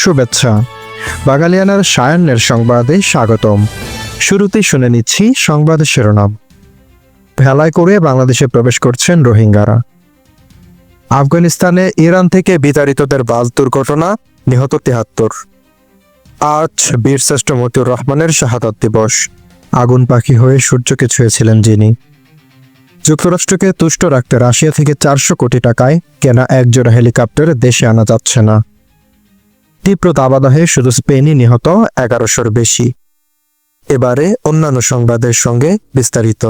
শুভেচ্ছা। বাগালিয়ানার সায়ান্নের সংবাদে স্বাগতম। শুরুতেই শুনে নিচ্ছি সংবাদ শিরোনাম। ভেলায় করে বাংলাদেশে প্রবেশ করছেন রোহিঙ্গারা। আফগানিস্তানে ইরান থেকে বিতাড়িতদের বাস দুর্ঘটনা, নিহত তিহাত্তর। আজ বীরশ্রেষ্ঠ মতিউর রহমানের শাহাদত দিবস। আগুন পাখি হয়ে সূর্যকে ছুঁয়েছিলেন যিনি। যুক্তরাষ্ট্রকে তুষ্ট রাখতে রাশিয়া থেকে চারশো কোটি টাকায় কেনা একজোড়া হেলিকপ্টার দেশে আনা যাচ্ছে না। তীব্র দাবাদাহে শুধু স্পেনই নিহত এগারোশোর বেশি। এবারে অন্যান্য সংবাদের সঙ্গে বিস্তারিত।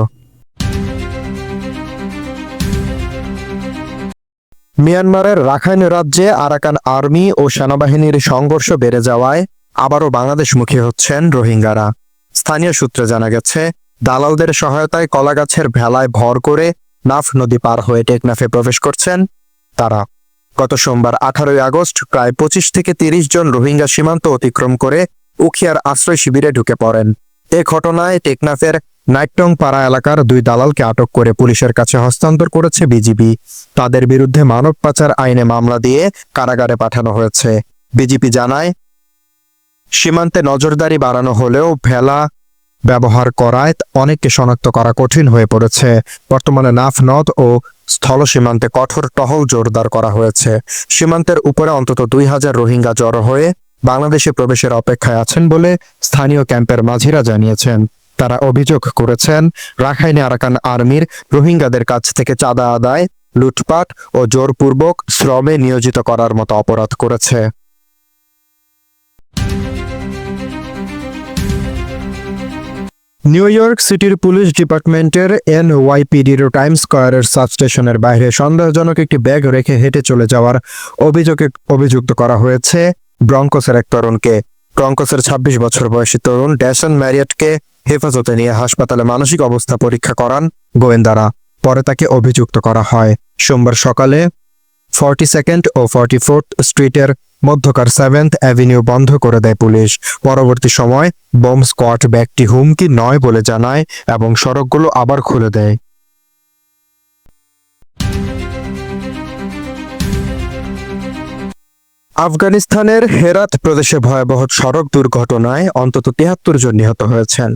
মিয়ানমারের রাখাইন রাজ্যে আরাকান আর্মি ও সেনাবাহিনীর সংঘর্ষ বেড়ে যাওয়ায় আবারও বাংলাদেশমুখী হচ্ছেন রোহিঙ্গারা। স্থানীয় সূত্রে জানা গেছে, দালালদের সহায়তায় কলাগাছের ভেলায় ভর করে নাফ নদী পার হয়ে টেকনাফে প্রবেশ করছেন তারা। গত সোমবার আঠারোই আগস্ট প্রায় পঁচিশ থেকে তিরিশ জন রোহিঙ্গা সীমান্ত অতিক্রম করে উখিয়ার আশ্রয় শিবিরে ঢুকে পড়েন। এ ঘটনায় টেকনাফের নাইটং পাড়া এলাকার দুই দালালকে আটক করে পুলিশের কাছে হস্তান্তর করেছে বিজিবি। তাদের বিরুদ্ধে মানব পাচার আইনে মামলা দিয়ে কারাগারে পাঠানো হয়েছে। বিজিপি জানায়, সীমান্তে নজরদারি বাড়ানো হলেও ভেলা ব্যবহার করায় অনেককে শনাক্ত করা কঠিন হয়ে পড়েছে। বর্তমানে নাফ নদ ও স্থল সীমান্তে কঠোর টহল জোরদার করা হয়েছে। সীমান্তের উপরে অন্তত দুই হাজার রোহিঙ্গা জড়ো হয়ে বাংলাদেশে প্রবেশের অপেক্ষায় আছেন বলে স্থানীয় ক্যাম্পের মাঝিরা জানিয়েছেন। তারা অভিযোগ করেছেন, রাখাইনে আরাকান আর্মির রোহিঙ্গাদের কাছ থেকে চাঁদা আদায়, লুটপাট ও জোরপূর্বক শ্রমে নিয়োজিত করার মতো অপরাধ করেছে। নিউ ইয়র্ক সিটির পুলিশ ডিপার্টমেন্টের এনওয়াইপিডির টাইম স্কয়ারের সাবস্টেশনের বাইরে সন্দেহজনক একটি ব্যাগ রেখে হেঁটে চলে যাওয়ার অভিযোগে অভিযুক্ত করা হয়েছে ব্রঙ্কসের এক তরুণকে। ব্রঙ্কসের ২৬ বছর বয়সী তরুণ ড্যাশন ম্যারিয়টকে হেফাজতে নিয়ে হাসপাতালে মানসিক অবস্থা পরীক্ষা করান গোয়েন্দারা। পরে তাকে অভিযুক্ত করা হয়। সোমবার সকালে ফর্টি সেকেন্ড ও ফর্টি ফোর্থ স্ট্রিটের মধ্যকার সেভেন্থ অ্যাভিনিউ বন্ধ করে দেয় পুলিশ। পরবর্তী সময় বোম স্কোয়াড ব্যাগটি হুমকি নয় বলে জানায় এবং সড়কগুলো আবার খুলে দেয়। আফগানিস্তানের হেরাত প্রদেশে ভয়াবহ সড়ক দুর্ঘটনায় অন্তত তিয়াত্তর জন নিহত হয়েছেন।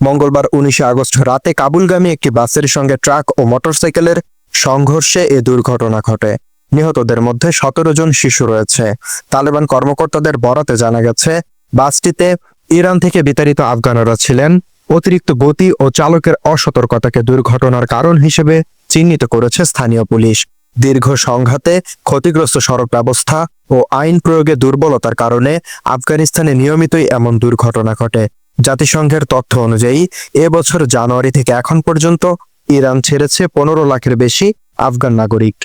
মঙ্গলবার উনিশে আগস্ট রাতে কাবুলগামী একটি বাসের সঙ্গে ট্রাক ও মোটরসাইকেলের সংঘর্ষে এ দুর্ঘটনা ঘটে। নিহতদের মধ্যে সতেরো জন শিশু রয়েছে। তালেবান কর্মকর্তাদের বরাতে জানা গেছে, বাসটিতে ইরান থেকে বিতাড়িত আফগানরা ছিলেন। অতিরিক্ত গতি ও চালকের অসতর্কতাকে দুর্ঘটনার কারণ হিসেবে চিহ্নিত করেছে স্থানীয় পুলিশ। দীর্ঘ সংঘাতে ক্ষতিগ্রস্ত সড়ক ব্যবস্থা ও আইন প্রয়োগে দুর্বলতার কারণে আফগানিস্তানে নিয়মিতই এমন দুর্ঘটনা ঘটে। জাতিসংঘের তথ্য অনুযায়ী এবছর জানুয়ারি থেকে এখন পর্যন্ত ইরান ছেড়েছে পনেরো লাখের বেশি আফগান নাগরিক।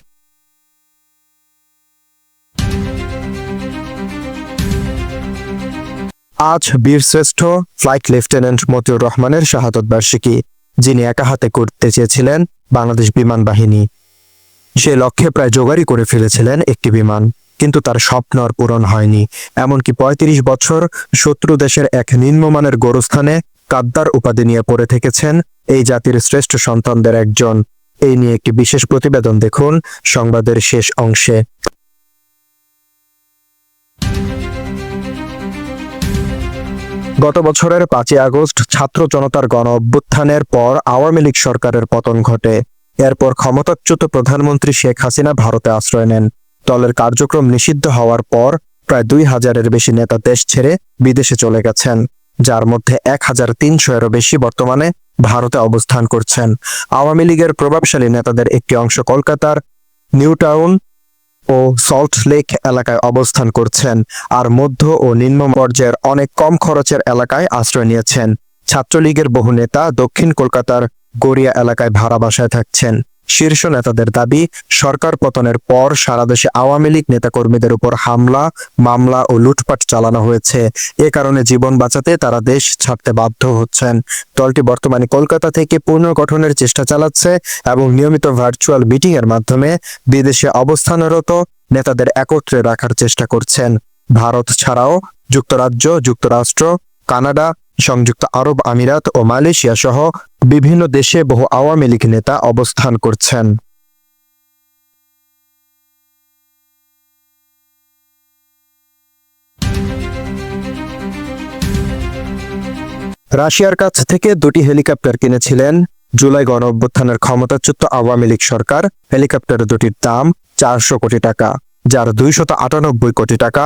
আজ বীরশ্রেষ্ঠ ফ্লাইট লেফটেন্যান্ট মতিউর রহমানের শাহাদত বার্ষিকী, যিনি একা হাতে করতে চেয়েছিলেন বাংলাদেশ বিমান বাহিনী। সে লক্ষ্যে প্রায় জোগাড়ি করে ফেলেছিলেন একটি বিমান, কিন্তু তার স্বপ্ন আর পূরণ হয়নি। এমনকি ৩৫ বছর শত্রু দেশের এক নিম্নমানের গোরস্থানে কাদ্দার উপাধি নিয়ে পড়ে থেকেছেন এই জাতির শ্রেষ্ঠ সন্তানদের একজন। এই নিয়ে একটি বিশেষ প্রতিবেদন দেখুন সংবাদের শেষ অংশে। গত বছরের পাঁচই আগস্ট ছাত্র জনতার গণ অভ্যুত্থানের পর আওয়ামী লীগ সরকারের পতন ঘটে। এরপর ক্ষমতাচ্যুত প্রধানমন্ত্রী শেখ হাসিনা ভারতে আশ্রয় নেন। দলের কার্যক্রম নিষিদ্ধ হওয়ার পর প্রায় দুই হাজারের বেশি নেতা দেশ ছেড়ে বিদেশে চলে গেছেন, যার মধ্যে এক হাজার তিনশো এরও বেশি বর্তমানে ভারতে অবস্থান করছেন। আওয়ামী লীগের প্রভাবশালী নেতাদের একটি অংশ কলকাতার নিউ টাউন ও সল্ট লেক এলাকায় অবস্থান করছেন আর মধ্য ও নিম্ন পর্যায়ের অনেক কম খরচের এলাকায় আশ্রয় নিয়েছেন। ছাত্রলীগের বহু নেতা দক্ষিণ কলকাতার গড়িয়া এলাকায় ভাড়া বাসায় থাকছেন। শীর্ষ নেতাদের দাবি, সরকার পতনের পর সারা দেশে আওয়ামী লীগ নেতাকর্মীদের উপর হামলা, মামলা ও লুটপাট চালানো হয়েছে। এ কারণে জীবন বাঁচাতে তারা দেশ ছাড়তে বাধ্য হচ্ছেন। দলটি বর্তমানে কলকাতা থেকে পুনর্গঠনের চেষ্টা চালাচ্ছে এবং নিয়মিত ভার্চুয়াল মিটিং এর মাধ্যমে বিদেশে অবস্থানরত নেতাদের একত্রে রাখার চেষ্টা করছেন। ভারত ছাড়াও যুক্তরাজ্য, যুক্তরাষ্ট্র, কানাডা সংযুক্ত আরব আমিরাত ও মালয়েশিয়া সহ বিভিন্ন দেশে বহু আওয়ামী লীগ নেতা অবস্থান করছেন। রাশিয়ার কাছ থেকে দুটি হেলিকপ্টার কিনেছিলেন জুলাই গণ অভ্যুত্থানের ক্ষমতাচ্যুত আওয়ামী লীগ সরকার। হেলিকপ্টার দুটির দাম চারশো কোটি টাকা, যার দুইশত আটানব্বই কোটি টাকা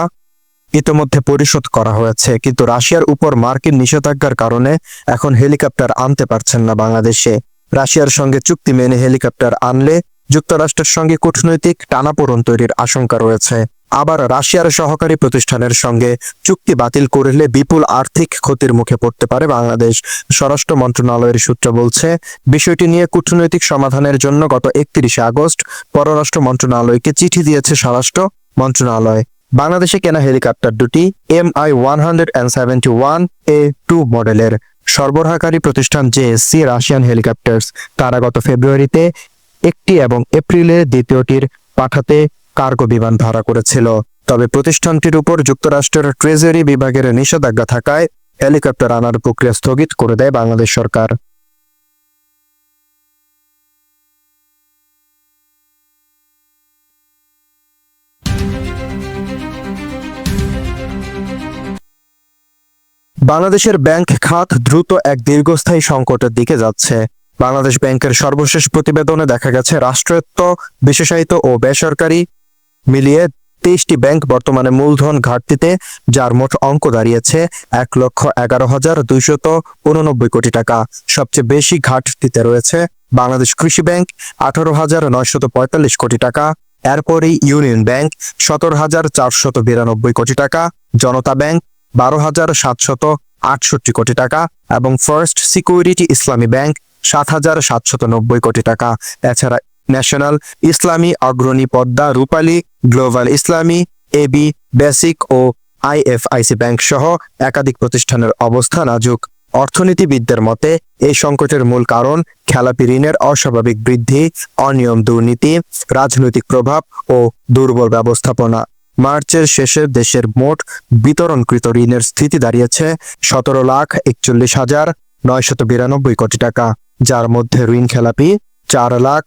ইতোমধ্যে পরিশোধ করা হয়েছে, কিন্তু রাশিয়ার উপর মার্কিন নিষেধাজ্ঞার কারণে এখন হেলিকপ্টার আনতে পারছেন না বাংলাদেশে। রাশিয়ার সঙ্গে চুক্তি মেনে হেলিকপ্টার আনলে যুক্তরাষ্ট্রের সঙ্গে কূটনৈতিক টানাপোড়ন তৈরির আশঙ্কা রয়েছে। আবার রাশিয়ার সহকারী প্রতিষ্ঠানের সঙ্গে চুক্তি বাতিল করলে বিপুল আর্থিক ক্ষতির মুখে পড়তে পারে বাংলাদেশ। স্বরাষ্ট্র মন্ত্রণালয়ের সূত্র বলছে, বিষয়টি নিয়ে কূটনৈতিক সমাধানের জন্য গত একত্রিশে আগস্ট পররাষ্ট্র মন্ত্রণালয়কে চিঠি দিয়েছে স্বরাষ্ট্র মন্ত্রণালয়। বাংলাদেশে কেনা হেলিকপ্টার দুটি M I one hundred and seventy one A two মডেলের সরবরাহকারী প্রতিষ্ঠান জেএসসি রাশিয়ান হেলিকপ্টার্স তারা গত ফেব্রুয়ারিতে একটি এবং এপ্রিলে দ্বিতীয়টির পাঠাতে কার্গো বিমান ভাড়া করেছিল। তবে প্রতিষ্ঠানটির উপর যুক্তরাষ্ট্রের ট্রেজারি বিভাগের নিষেধাজ্ঞা থাকায় হেলিকপ্টার আনার প্রক্রিয়া স্থগিত করে দেয় বাংলাদেশ সরকার। বাংলাদেশের ব্যাংক খাত দ্রুত এক দীর্ঘস্থায়ী সংকটের দিকে যাচ্ছে। বাংলাদেশ ব্যাংকের সর্বশেষ প্রতিবেদনে দেখা গেছে, রাষ্ট্রায়ত্ত, বিশেষায়িত ও বেসরকারি মিলিয়ে তেইশটি ব্যাংক বর্তমানে মূলধন ঘাটতিতে, যার মোট অঙ্ক দাঁড়িয়েছে এক লক্ষ এগারো হাজার দুইশত উননব্বই কোটি টাকা। সবচেয়ে বেশি ঘাটতিতে রয়েছে বাংলাদেশ কৃষি ব্যাংক, আঠারো হাজার নয়শত পঁয়তাল্লিশ কোটি টাকা। এরপরেই ইউনিয়ন ব্যাংক, সতেরো হাজার চারশত বিরানব্বই কোটি টাকা। জনতা ব্যাংক বারো হাজার সাতশত আটষট্টি কোটি টাকা এবং ফার্স্ট সিকিউরিটি ইসলামী ব্যাংক সাত হাজার সাতশত নব্বই কোটি টাকা। এছাড়া National Islami Agrani Padma Rupali Global Islami AB Basic ও আইএফআইসি ব্যাংক সহ একাধিক প্রতিষ্ঠানের অবস্থা নাজুক অর্থনীতিবিদদের মতে, এই সংকটের মূল কারণ খেলাপি ঋণের অস্বাভাবিক বৃদ্ধি, অনিয়ম দুর্নীতি, রাজনৈতিক প্রভাব ও দুর্বল ব্যবস্থাপনা। মার্চের শেষে দেশের মোট বিতরণকৃত ঋণের স্থিতি দাঁড়িয়েছে সতেরো লাখ একচল্লিশ হাজার নয়শত বিরানব্বই কোটি টাকা, যার মধ্যে ঋণ খেলাপি চার লাখ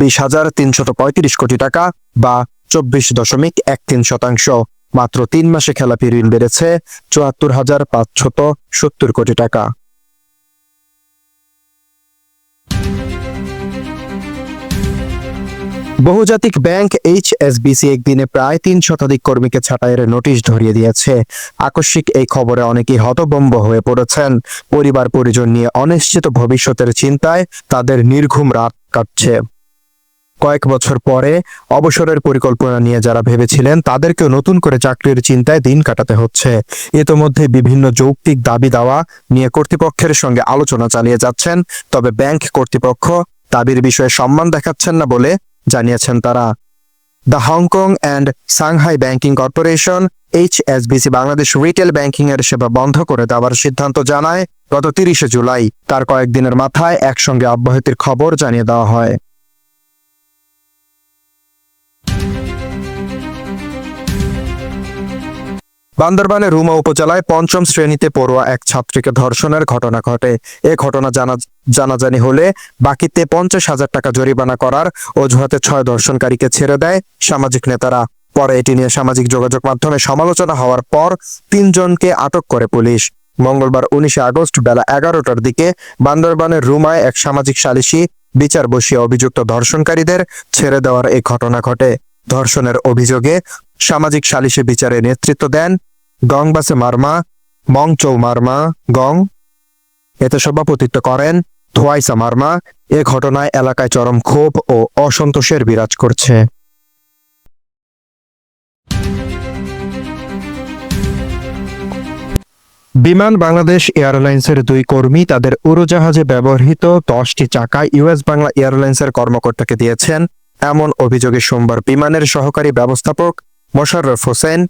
বিশ হাজার তিনশত পঁয়ত্রিশ কোটি টাকা বা চব্বিশ দশমিক এক তিন শতাংশ। মাত্র তিন মাসে খেলাপি ঋণ বেড়েছে চুয়াত্তর হাজার পাঁচশত সত্তর কোটি টাকা। বহুজাতিক ব্যাংক এইচএসবিসি একদিনে প্রায় তিন শতাধিক কর্মীকে ছাঁটাইয়ের নোটিশ ধরিয়ে দিয়েছে। আকস্মিক এই খবরে অনেকেই হতবম্ব হয়ে পড়েছেন। পরিবার পরিজন নিয়ে অনিশ্চিত ভবিষ্যতের চিন্তায় তাদের নির্ঘুম রাত কাটছে। কয়েক বছর পরে অবসরের পরিকল্পনা নিয়ে যারা ভেবেছিলেন, তাদেরকেও নতুন করে চাকরির চিন্তায় দিন কাটাতে হচ্ছে। ইতোমধ্যে বিভিন্ন যৌক্তিক দাবি দাওয়া নিয়ে কর্তৃপক্ষের সঙ্গে আলোচনা চালিয়ে যাচ্ছেন। তবে ব্যাংক কর্তৃপক্ষ দাবির বিষয়ে সম্মান দেখাচ্ছেন না বলে জানিয়েছেন তারা। The Hong Kong and Shanghai banking corporation H HSBC Bangladesh retail banking এর সেবা বন্ধ করে দেওয়ার সিদ্ধান্ত জানায় গত তিরিশে জুলাই। তার কয়েকদিনের মাথায় একসঙ্গে অব্যাহতির খবর জানিয়ে দেওয়া হয়। বান্দরবানের রুমা উপজেলায় পঞ্চম শ্রেণীতে পড়ুয়া এক ছাত্রীকে ধর্ষণের ঘটনা ঘটে। এ ঘটনা জানা, জানাজানি হলে বাকিতে পঞ্চাশ হাজার টাকা জরিমানা করার অজুহাতে ছয় ধর্ষণকারীকে ছেড়ে দেয় সামাজিক নেতারা। পরে এটি নিয়ে সামাজিক যোগাযোগ মাধ্যমে সমালোচনা হওয়ার পর তিনজনকে আটক করে পুলিশ। মঙ্গলবার উনিশে আগস্ট বেলা এগারোটার দিকে বান্দরবানের রুমায় এক সামাজিক সালিসি বিচার বসিয়ে অভিযুক্ত ধর্ষণকারীদের ছেড়ে দেওয়ার এই ঘটনা ঘটে। ধর্ষণের অভিযোগে সামাজিক সালিসে বিচারে নেতৃত্ব দেন গংবাসে মার্মা, মংচৌ মার্মা, গং এতে সভাপতিত্ব করেন, ধোয়াইসা মার্মা। এ ঘটনায় এলাকায় চরম ক্ষোভ ও অসন্তোষের বিরাজ করছে। বিমান বাংলাদেশ এয়ারলাইন্সের দুই কর্মী তাদের উড়োজাহাজে ব্যবহৃত দশটি চাকা ইউএস বাংলা এয়ারলাইন্সের কর্মকর্তাকে দিয়েছেন। এমন অভিযোগে সোমবার বিমানের সহকারী ব্যবস্থাপক মোশাররফ হোসেন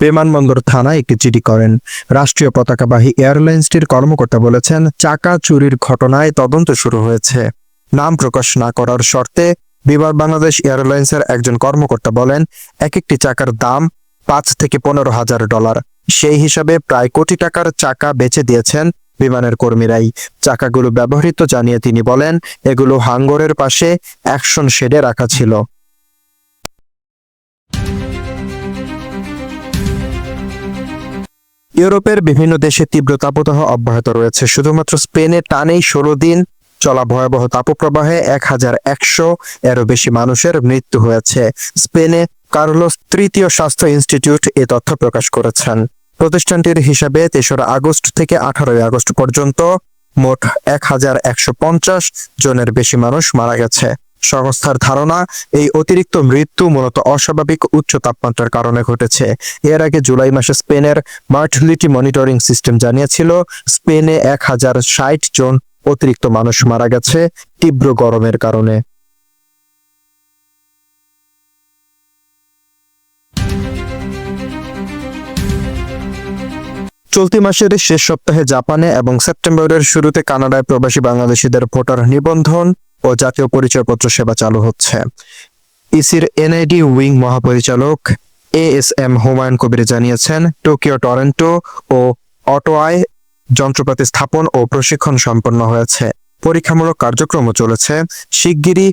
বিমানবন্দর থানায় একটি চিঠি করেন। রাষ্ট্রীয় পতাকাবাহী এয়ারলাইন্সটির কর্মকর্তা বলেছেন, চাকা চুরির ঘটনায় তদন্ত শুরু হয়েছে। নাম প্রকাশ না করার শর্তে বিমান বাংলাদেশ এয়ারলাইন্সের একজন কর্মকর্তা বলেন এক একটি চাকার দাম পাঁচ থেকে পনেরো হাজার ডলার। সেই হিসাবে প্রায় কোটি টাকার চাকা বেচে দিয়েছেন বিমানের কর্মীরাই। চাকাগুলো ব্যবহৃত জানিয়ে তিনি বলেন, এগুলো হাঙ্গরের পাশে অ্যাকশন শেডে রাখা ছিল। ইউরোপের বিভিন্ন দেশে তীব্র তাপদাহ অব্যাহত রয়েছে। শুধুমাত্র স্পেনে টানেই ষোলো দিন চলা ভয়াবহ তাপপ্রবাহে এক হাজার একশো এরও বেশি মানুষের মৃত্যু হয়েছে। স্পেনে কার্লোস তৃতীয় স্বাস্থ্য ইনস্টিটিউট এ তথ্য প্রকাশ করেছেন। প্রতিষ্ঠানটির হিসাবে তেসরা আগস্ট থেকে আঠারোই আগস্ট পর্যন্ত মোট এক হাজার একশো পঞ্চাশ জনের বেশি মানুষ মারা গেছে। সংস্থার ধারণা, এই অতিরিক্ত মৃত্যু মূলত অস্বাভাবিক উচ্চ তাপমাত্রার কারণে ঘটেছে। এর আগে জুলাই মাসে স্পেনের মার্টিলিটি মনিটরিং সিস্টেম জানিয়েছিল, স্পেনে এক হাজার ষাট জন অতিরিক্ত মানুষ মারা গেছে তীব্র গরমের কারণে। চলতি মাসের শেষ সপ্তাহে জাপানে এবং সেপ্টেম্বরের শুরুতে কানাডায় প্রবাসী বাংলাদেশিদের ভোটার নিবন্ধন ও জাতীয় পরিচয়পত্র সেবা চালু হচ্ছে। ইসির এনআইডি উইং মহাপরিচালক A S M Humayun Kabir জানিয়েছেন, টোকিও, টরন্টো ও অটোয়ায় যন্ত্রপাতি স্থাপন ও প্রশিক্ষণ সম্পন্ন হয়েছে। পরীক্ষামূলক কার্যক্রমও চলেছে। শিগগিরই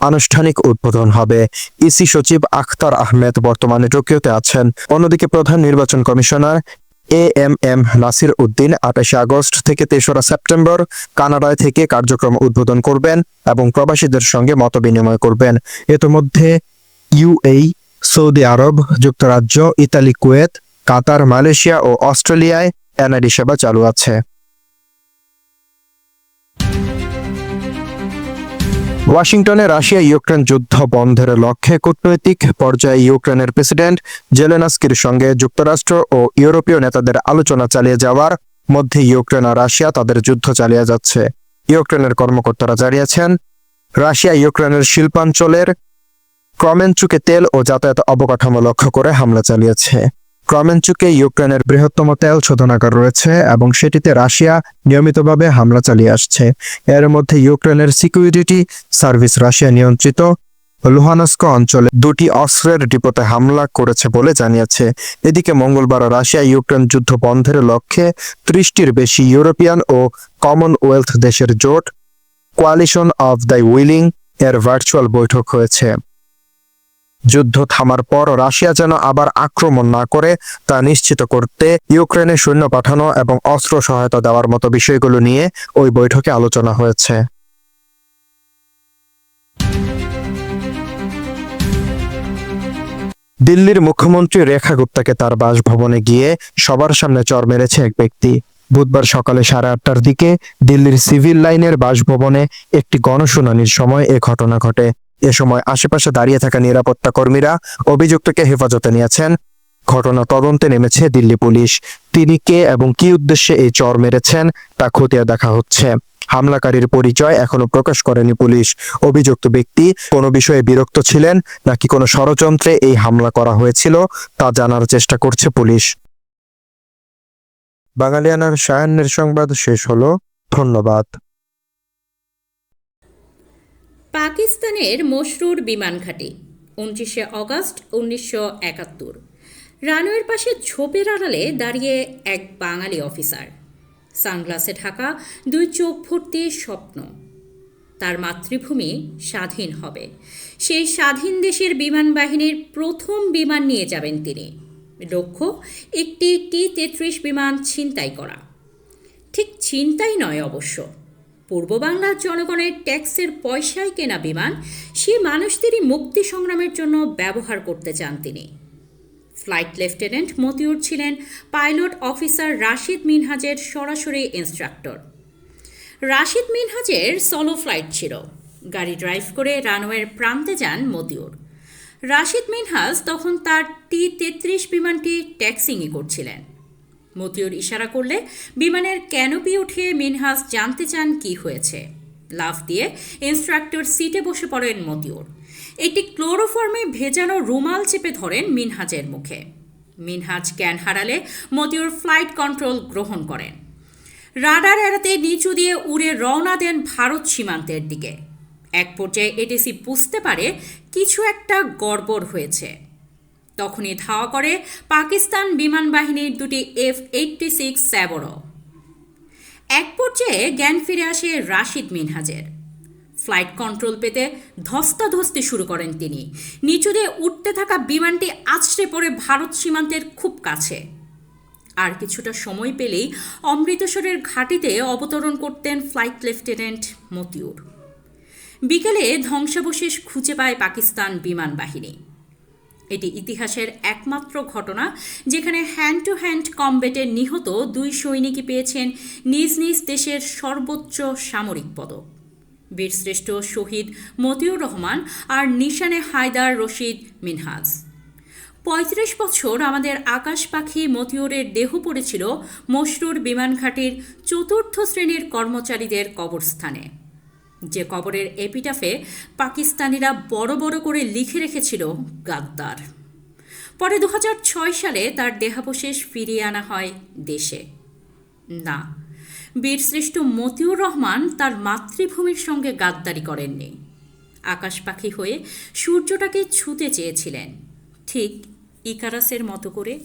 আনুষ্ঠানিক উদ্বোধন হবে। ইসি সচিব আখতার আহমেদ বর্তমানে টোকিওতে আছেন। অন্যদিকে প্রধান নির্বাচন commissioner A M M Nasir Uddin আঠাশে আগস্ট থেকে তেসরা সেপ্টেম্বর কানাডায় থেকে কার্যক্রম উদ্বোধন করবেন এবং প্রবাসীদের সঙ্গে মত বিনিময় করবেন। ইতোমধ্যে ইউএই সৌদি আরব, যুক্তরাজ্য, ইতালি, কুয়েত, কাতার, মালয়েশিয়া ও অস্ট্রেলিয়ায় এনআইডি সেবা চালু আছে। ওয়াশিংটনে রাশিয়া ইউক্রেন যুদ্ধ বন্ধের লক্ষ্যে কূটনৈতিক পর্যায়ে ইউক্রেনের প্রেসিডেন্ট জেলেনাস্কির সঙ্গে যুক্তরাষ্ট্র ও ইউরোপীয় নেতাদের আলোচনা চালিয়ে যাওয়ার মধ্যে ইউক্রেন আর রাশিয়া তাদের যুদ্ধ চালিয়ে যাচ্ছে। ইউক্রেনের কর্মকর্তারা জানিয়েছেন, রাশিয়া ইউক্রেনের শিল্পাঞ্চলের ক্রমেনচুকে তেল ও যাতায়াত অবকাঠামো লক্ষ্য করে হামলা চালিয়েছে। ক্রমেনচুকে ইউক্রেনের বৃহত্তম তেল শোধনাগার রয়েছে এবং সেটিতে রাশিয়া নিয়মিতভাবে হামলা চালিয়ে আসছে। এর মধ্যে ইউক্রেনের সিকিউরিটি সার্ভিস রাশিয়া নিয়ন্ত্রিত। লুহানস্ক অঞ্চলে দুটি অস্ত্রের ডিপোতে হামলা করেছে বলে জানিয়েছে। এদিকে মঙ্গলবার রাশিয়া ইউক্রেন যুদ্ধ বন্ধের লক্ষ্যে ত্রিশটির বেশি ইউরোপিয়ান ও কমনওয়েলথ দেশের জোট, কোয়ালিশন অফ দ্য উইলিং এর ভার্চুয়াল বৈঠক হয়েছে। যুদ্ধ থামার পর রাশিয়া যেন আবার আক্রমণ না করে তা নিশ্চিত করতে ইউক্রেনে সৈন্য পাঠানো এবং অস্ত্র সহায়তা দেওয়ার মতো বিষয়গুলো নিয়ে ওই বৈঠকে আলোচনা হয়েছে। দিল্লির মুখ্যমন্ত্রী রেখা গুপ্তাকে তার বাসভবনে গিয়ে সবার সামনে চর মেরেছে এক ব্যক্তি। বুধবার সকালে সাড়ে আটটার দিকে দিল্লির সিভিল লাইনের বাসভবনে একটি গণশুনানির সময় এ ঘটনা ঘটে। এ সময় আশেপাশে দাঁড়িয়ে থাকা নিরাপত্তা কর্মীরা অভিযুক্তকে হেফাজতে নিয়েছেন। ঘটনা তদন্তে নেমেছে দিল্লি পুলিশ। তিনি কে এবং কি উদ্দেশ্যে এই চর মেরেছেন তা খতিয়ে দেখা হচ্ছে। হামলাকারীর পরিচয় এখনও প্রকাশ করেনি পুলিশ। অভিযুক্ত ব্যক্তি কোনো বিষয়ে বিরক্ত ছিলেন নাকি কোনো ষড়যন্ত্রে এই হামলা করা হয়েছিল তা জানার চেষ্টা করছে পুলিশ। বাঙালিয়ানার সায়ান্নের সংবাদ শেষ হলো। ধন্যবাদ। পাকিস্তানের মশরুর বিমান ঘাঁটি, উনত্রিশে অগস্ট উনিশশো একাত্তর। রানওয়ের পাশে ঝোপের আড়ালে দাঁড়িয়ে এক বাঙালি অফিসার। সানগ্লাসে ঢাকা, দুই চোখ ভর্তি স্বপ্ন। তার মাতৃভূমি স্বাধীন হবে। সেই স্বাধীন দেশের বিমান বাহিনীর প্রথম বিমান নিয়ে যাবেন তিনি। লক্ষ্য, একটি টি তেত্রিশ বিমান ছিনতাই করা। ঠিক চিন্তাই নয় অবশ্য। পূর্ব বাংলার জনগণের ট্যাক্সের পয়সায় কেনা বিমান সে মানুষদেরই মুক্তি সংগ্রামের জন্য ব্যবহার করতে চান তিনি। ফ্লাইট লেফটেন্যান্ট মতিউর ছিলেন পাইলট অফিসার রাশিদ মিনহাজের সরাসরি ইনস্ট্রাক্টর। রাশিদ মিনহাজের সলো ফ্লাইট ছিল। গাড়ি ড্রাইভ করে রানওয়ের প্রান্তে যান মতিউর। রাশিদ মিনহাজ তখন তার টি তেত্রিশ বিমানটি ট্যাক্সিংই করছিলেন। মতিউর ইশারা করলে, বিমানের ক্যানোপি উঠে মিনহাজ জানতে চান কি হয়েছে। লাফ দিয়ে ইনস্ট্রাক্টর সিটে বসে পড়েন মতিউর। একটি ক্লোরোফর্মে ভেজানো রুমাল চেপে ধরেন মিনহাজের মুখে। মিনহাজ জ্ঞান হারালে মতিউর ফ্লাইট কন্ট্রোল গ্রহণ করেন। রাডার এড়াতে নিচু দিয়ে উড়ে রওনা দেন ভারত সীমান্তের দিকে। এক পর্যায়ে এটিসি বুঝতে পারে কিছু একটা গড়বড় হয়েছে। তখনই ধাওয়া করে পাকিস্তান বিমান বাহিনীর দুটি এফ এইটটি সিক্স স্যাবরো এক পর্যায়ে জ্ঞান ফিরে আসে রাশিদ মিনহাজের। ফ্লাইট কন্ট্রোল পেতে ধস্তাধস্তি শুরু করেন তিনি। নিচু দিয়ে উঠতে থাকা বিমানটি আছড়ে পড়ে ভারত সীমান্তের খুব কাছে। আর কিছুটা সময় পেলেই অমৃতসরের ঘাটিতে অবতরণ করতেন ফ্লাইট লেফটেন্যান্ট মতিউর। বিকেলে ধ্বংসাবশেষ খুঁজে পায় পাকিস্তান বিমান বাহিনী। এটি ইতিহাসের একমাত্র ঘটনা, যেখানে হ্যান্ড টু হ্যান্ড কমব্যাটে নিহত দুই সৈনিকই পেয়েছেন নিজ নিজ দেশের সর্বোচ্চ সামরিক পদক। বীরশ্রেষ্ঠ শহীদ মতিউর রহমান আর নিশানে হায়দার রশিদ মিনহাজ। পঁয়ত্রিশ বছর আমাদের আকাশ পাখি মতিউরের দেহ পড়েছিল মশরুর বিমানঘাটির চতুর্থ শ্রেণির কর্মচারীদের কবরস্থানে। যে কবরের এপিটাফে পাকিস্তানিরা বড় বড় করে লিখে রেখেছিল গাদ্দার। পরে দু হাজার ছয় সালে তার দেহাবশেষ ফিরিয়ে আনা হয় দেশে। না, বীরশ্রেষ্ঠ মতিউর রহমান তার মাতৃভূমির সঙ্গে গাদ্দারি করেননি। আকাশ পাখি হয়ে সূর্যটাকে ছুতে চেয়েছিলেন। ঠিক ইকারাসের মতো করে